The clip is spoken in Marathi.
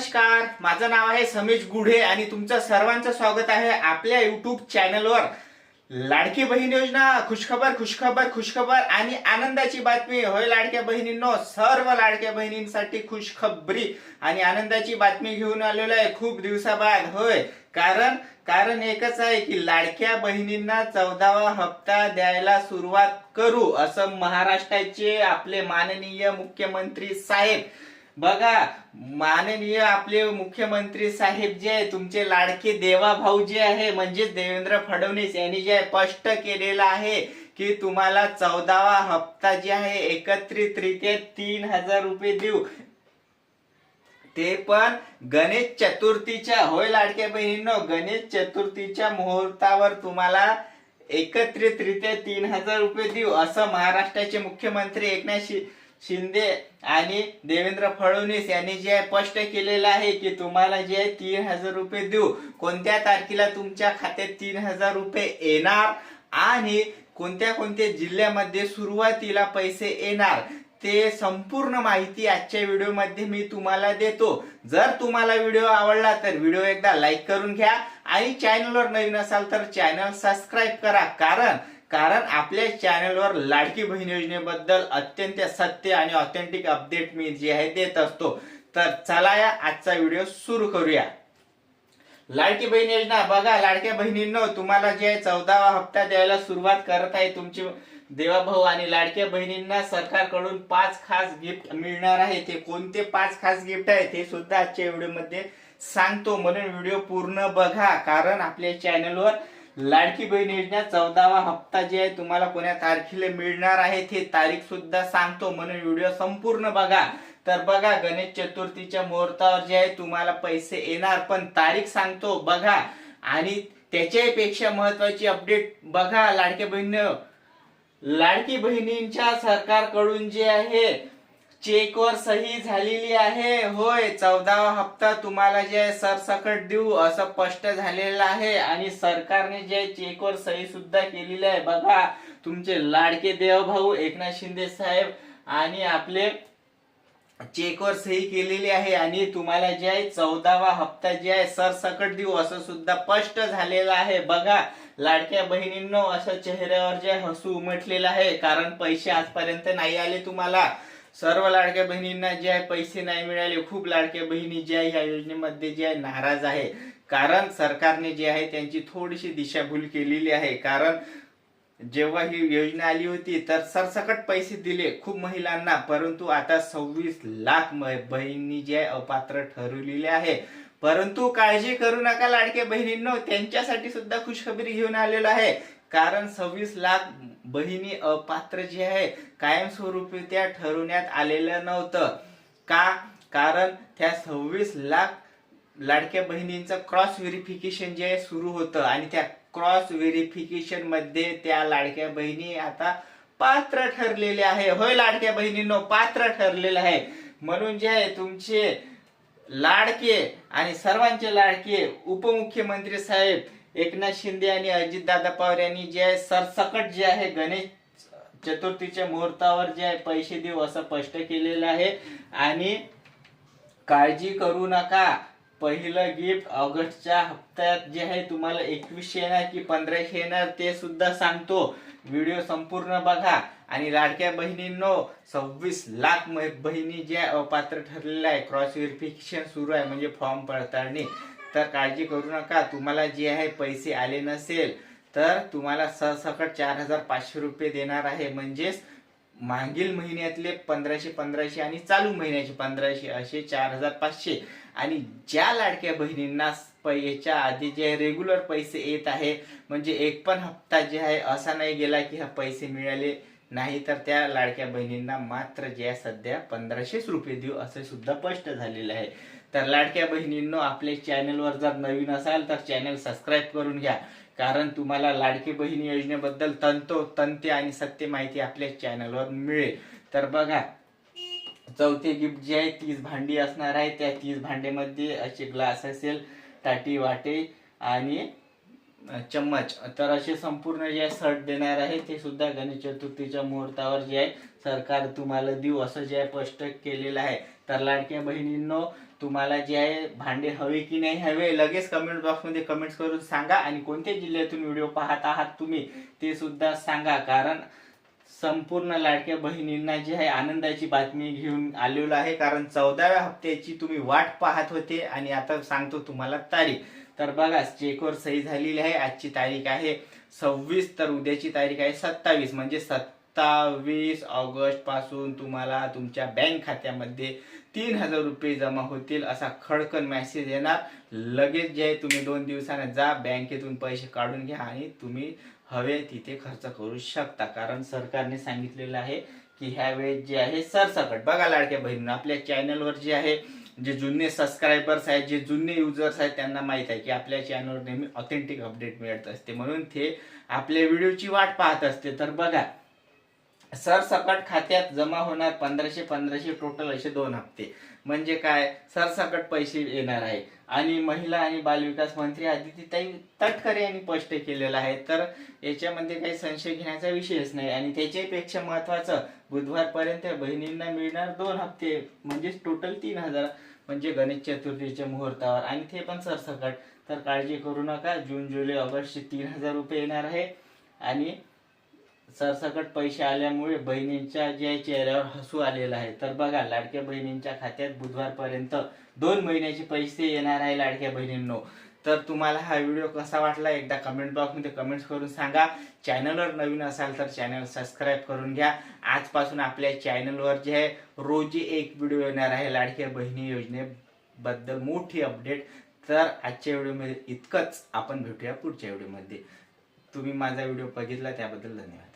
नमस्कार माझं नाव आहे समीश गुढे आणि तुमचं सर्वांचं स्वागत आहे आपल्या युट्यूब चॅनलवर लाडकी बहीण योजना खुशखबर खुशखबर खुशखबर आणि आनंदाची बातमी. होय लाडक्या बहिणींनो सर्व लाडक्या बहिणींसाठी खुशखबरी आणि आनंदाची बातमी घेऊन आलेलो आहे खूप दिवसाबाद. होय कारण कारण एकच आहे की लाडक्या बहिणींना चौदावा हप्ता द्यायला सुरुवात करू असं महाराष्ट्राचे आपले माननीय मुख्यमंत्री साहेब बघा माननीय आपले मुख्यमंत्री साहेब जे आहे तुमचे लाडके देवा भाऊ जे आहे म्हणजेच देवेंद्र फडणवीस यांनी जे स्पष्ट केलेलं आहे की तुम्हाला चौदावा हप्ता जे आहे एकत्रितरित्या तीन हजार रुपये देऊ. ते पण गणेश चतुर्थीच्या होय लाडक्या बहिणींनो गणेश चतुर्थीच्या मुहूर्तावर तुम्हाला एकत्रितरित्या तीन हजार रुपये देऊ असं महाराष्ट्राचे मुख्यमंत्री एकनाथ शिंदे आणि देवेंद्र फडणवीस यांनी जे स्पष्ट केलेलं आहे की तुम्हाला जे आहे तीन हजार रुपये देऊ कोणत्या तारखेला तुमच्या खात्यात तीन हजार रुपये येणार आणि कोणत्या कोणत्या जिल्ह्यामध्ये सुरुवातीला पैसे येणार ते संपूर्ण माहिती आजच्या व्हिडिओमध्ये मी तुम्हाला देतो. जर तुम्हाला व्हिडिओ आवडला तर व्हिडिओ एकदा लाईक करून घ्या आणि चॅनलवर नवीन असाल तर चॅनल सबस्क्राईब करा कारण कारण आपल्या चॅनलवर लाडकी बहीण योजनेबद्दल अत्यंत सत्य आणि ऑथेंटिक अपडेट मी जे आहे देत असतो. तर चला या आजचा व्हिडिओ सुरू करूया. लाडकी बहीण योजना बघा लाडक्या बहिणींनो तुम्हाला जे आहे चौदावा हप्ता द्यायला सुरुवात करत आहे तुमची देवाभाऊ आणि लाडक्या बहिणींना सरकारकडून पाच खास गिफ्ट मिळणार आहे. ते कोणते पाच खास गिफ्ट आहे ते सुद्धा आजच्या व्हिडिओमध्ये सांगतो. म्हणून व्हिडिओ पूर्ण बघा. कारण आपल्या चॅनलवर लाडकी बहीण योजना चौदावा हप्ता जे आहे तुम्हाला कोण्या तारखेला मिळणार आहे ते तारीख सुद्धा सांगतो म्हणून व्हिडिओ संपूर्ण बघा. तर बघा गणेश चतुर्थीच्या मुहूर्तावर जे आहे तुम्हाला पैसे येणार पण तारीख सांगतो बघा. आणि त्याच्यापेक्षा महत्वाची अपडेट बघा लाडक्या बहिणी. लाडकी बहिणींच्या सरकारकडून जे आहे चेकवर सही झालेली आहे. होय चौदावा हप्ता तुम्हाला जे आहे सरसकट देऊ असं स्पष्ट झालेलं आहे आणि सरकारने जे चेकवर सही सुद्धा केलेली आहे. बघा तुमचे लाडके देवभाऊ एकनाथ शिंदे साहेब आणि आपले चेकवर सही केलेली आहे आणि तुम्हाला जे आहे चौदावा हप्ता जे आहे सरसकट देऊ असं सुद्धा स्पष्ट झालेलं आहे. बघा लाडक्या बहिणींनो असं चेहऱ्यावर जे हसू उमटलेलं आहे. कारण पैसे आजपर्यंत नाही आले तुम्हाला. सर्व लाडक्या बहिणींना जे आहे पैसे नाही मिळाले खूप लाडक्या बहिणी जे आहे ह्या योजनेमध्ये जे आहे नाराज आहे. कारण सरकारने जे आहे त्यांची थोडीशी दिशाभूल केलेली आहे. कारण जेव्हा ही योजना आली होती तर सरसकट पैसे दिले खूप महिलांना परंतु आता सव्वीस लाख बहिणी जे आहे अपात्र ठरवलेले आहे. परंतु काळजी करू नका लाडक्या बहिणींनो त्यांच्यासाठी सुद्धा खुशखबरी घेऊन आलेलो आहे. कारण सव्वीस लाख बहिणी अपात्र जे आहे कायमस्वरूपी त्या ठरवण्यात आलेलं नव्हतं. का? कारण त्या सव्वीस लाख लाडक्या बहिणींचं क्रॉस व्हेरिफिकेशन जे आहे सुरू होतं. आणि त्या क्रॉस व्हेरिफिकेशनमध्ये त्या लाडक्या बहिणी आता पात्र ठरलेले आहे. होय लाडक्या बहिणींनो पात्र ठरलेलं आहे. म्हणून जे आहे तुमचे लाडके आणि सर्वांचे लाडके उपमुख्यमंत्री साहेब एकनाथ शिंदे आणि अजितदादा पवार यांनी जे आहे सरसकट जे आहे गणेश चतुर्थीच्या मुहूर्तावर जे आहे पैसे देऊ असं स्पष्ट केलेलं आहे. आणि काळजी करू नका. पहिलं गिफ्ट ऑगस्टच्या हप्त्यात जे आहे तुम्हाला एकवीसशे येणार की पंधराशे येणार ते सुद्धा सांगतो. व्हिडिओ संपूर्ण बघा. आणि लाडक्या बहिणींनो सव्वीस लाख बहिणी ज्या अपात्र ठरलेल्या आहे. क्रॉस व्हेरिफिकेशन सुरू आहे. म्हणजे फॉर्म पडताळणी. तर काळजी करू नका. तुम्हाला जे आहे पैसे आले नसेल तर तुम्हाला सहसकट चार हजार पाचशे रुपये देणार आहे. म्हणजेच मागील महिन्यातले पंधराशे पंधराशे आणि चालू महिन्याचे पंधराशे असे चार हजार पाचशे. आणि ज्या लाडक्या बहिणींना याच्या आधी जे रेग्युलर पैसे येत आहे म्हणजे एक पण हप्ता जे आहे असा नाही गेला की हा पैसे मिळाले नाही तर त्या लाडक्या बहिणींना मात्र जे आहे सध्या पंधराशेच रुपये देऊ असे सुद्धा स्पष्ट झालेलं आहे. तर लाडक्या बहिणींनो आपल्या चॅनलवर जर नवीन असाल तर चॅनल सबस्क्राईब करून घ्या. कारण तुम्हाला लाडकी बहिणी योजनेबद्दल तंतो तंते आणि सत्य माहिती आपल्या चॅनलवर मिळेल. तर बघा चौथे गिफ्ट जे आहे तीस भांडी असणार आहे. त्या तीस भांडेमध्ये असे ग्लास असेल ताटी वाटे आणि चम्मच. तर असे संपूर्ण जे सर्ट देणार आहे ते सुद्धा गणेश चतुर्थीच्या मुहूर्तावर जे आहे सरकार तुम्हाला देऊ. असं जे आहे स्पष्ट केलेलं आहे. तर लाडक्या बहिणींनो तुम्हाला जे आहे भांडे हवे की नाही हवे लगेच कमेंट बॉक्समध्ये कमेंट्स करून सांगा. आणि कोणत्या जिल्ह्यातून व्हिडिओ पाहत आहात तुम्ही ते सुद्धा सांगा. कारण संपूर्ण लाडक्या बहिणींना जी आहे आनंदाची बातमी घेऊन आलेलो आहे. कारण चौदाव्या हप्त्याची तुम्ही वाट पाहत होते आणि आता सांगतो तुम्हाला तारीख. तर बघा चेकवर सही झालेली आहे. आजची तारीख आहे सव्वीस तर उद्याची तारीख आहे सत्तावीस. म्हणजे सत्तावीस ऑगस्टपासून तुम्हाला तुमच्या बँक खात्यामध्ये तीन हजार रुपये जमा होतील असा खडकन मेसेज येणार. लगेच जे तुम्ही दोन दिवसाने जा बँकेतून पैसे काढून घ्या आणि तुम्ही हवे तिथे खर्च करू शकता. कारण सरकारने सांगितलेलं आहे की ह्या वेळेस जे आहे सरसकट. बघा लाडक्या बहिणींना आपल्या चॅनलवर जे आहे जे जुने सबस्क्रायबर्स आहेत जे जुने युजर्स आहेत त्यांना माहीत आहे की आपल्या चॅनलवर नेहमी ऑथेंटिक अपडेट मिळत असते. म्हणून ते आपल्या व्हिडिओची वाट पाहत असते. तर बघा सरसकट खात्यात जमा होणार पंधराशे पंधराशे टोटल असे दोन हप्ते. म्हणजे काय? सरसकट पैसे येणार आहे. आणि महिला आणि बालविकास मंत्री आदितीताई तटकरे यांनी स्पष्ट केलेलं आहे. तर याच्यामध्ये काही संशय घेण्याचा विषयच नाही. आणि त्याच्यापेक्षा महत्वाचं बुधवारपर्यंत बहिणींना मिळणार दोन हप्ते म्हणजेच टोटल तीन हजार म्हणजे गणेश चतुर्थीच्या मुहूर्तावर. आणि ते पण सरसकट. तर काळजी करू नका. जून जुलै ऑगस्टचे तीन हजार रुपये येणार आहे. आणि सरसकट पैसे आल्यामुळे बहिणींच्या जे चेहऱ्यावर हसू आलेलं आहे. तर बघा लाडक्या बहिणींच्या खात्यात बुधवारपर्यंत दोन महिन्याचे पैसे येणार आहे लाडक्या बहिणींनो. तर तुम्हाला हा व्हिडिओ कसा वाटला एकदा कमेंट बॉक्समध्ये कमेंट्स करून सांगा. चॅनलवर नवीन असाल तर चॅनल सबस्क्राईब करून घ्या. आजपासून आपल्या चॅनलवर जे आहे रोजी एक व्हिडिओ येणार आहे लाडक्या बहिणी योजनेबद्दल मोठी अपडेट तर आजच्या व्हिडिओमध्ये इतकंच. आपण भेटूया पुढच्या व्हिडिओमध्ये. तुम्ही माझा व्हिडिओ बघितला त्याबद्दल धन्यवाद.